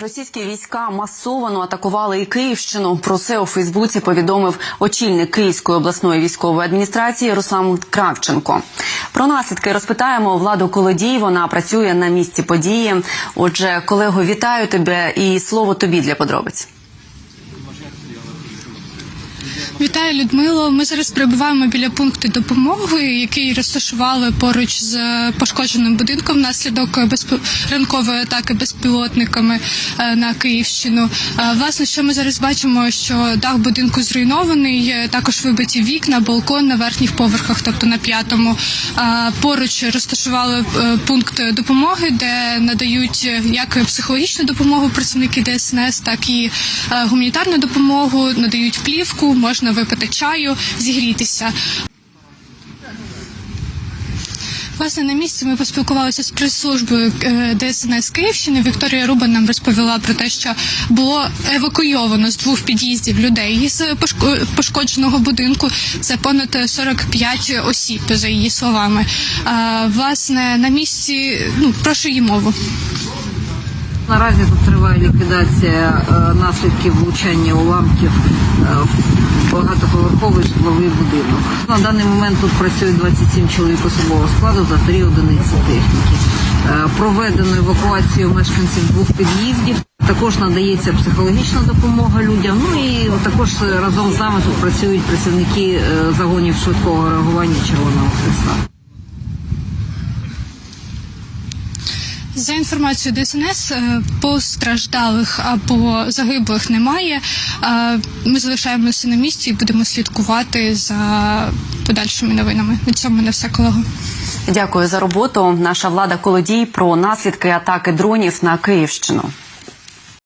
російські війська масовано атакували і Київщину. Про це у Фейсбуці повідомив очільник Київської обласної військової адміністрації Руслан Кравченко. Про наслідки розпитаємо владу Колодій. Вона працює на місці події. Отже, колего, вітаю тебе і слово тобі для подробиць. Вітаю, Людмило. Ми зараз перебуваємо біля пункту допомоги, який розташували поруч з пошкодженим будинком внаслідок ранкової атаки безпілотниками е, на Київщину. Е, Власне, що ми зараз бачимо, що дах будинку зруйнований, також вибиті вікна, балкон на верхніх поверхах, тобто на п'ятому. Е, Поруч розташували пункт допомоги, де надають як психологічну допомогу працівники ДСНС, так і гуманітарну допомогу, надають плівку, можна випити чаю, зігрітися. Власне, на місці ми поспілкувалися з прес-службою е, ДСНС Київщини. Вікторія Руба нам розповіла про те, що було евакуйовано з двох під'їздів людей з пошко- пошкодженого будинку. Це понад 45 осіб, за її словами. Власне, на місці, ну прошу її мову. Наразі тут триває ліквідація е, наслідків влучання уламків е, багатоповерховий житловий будинок. На даний момент тут працюють 27 чоловік особового складу та 3 одиниці техніки. Е, Проведено евакуацію мешканців двох під'їздів. Також надається психологічна допомога людям. Ну і також разом з нами тут працюють працівники е, загонів швидкого реагування Червоного Христа. За інформацією ДСНС, е, постраждалих або загиблих немає. Е, Ми залишаємося на місці і будемо слідкувати за подальшими новинами. На цьому не все колего. Дякую за роботу. Наша влада Колодій про наслідки атаки дронів на Київщину.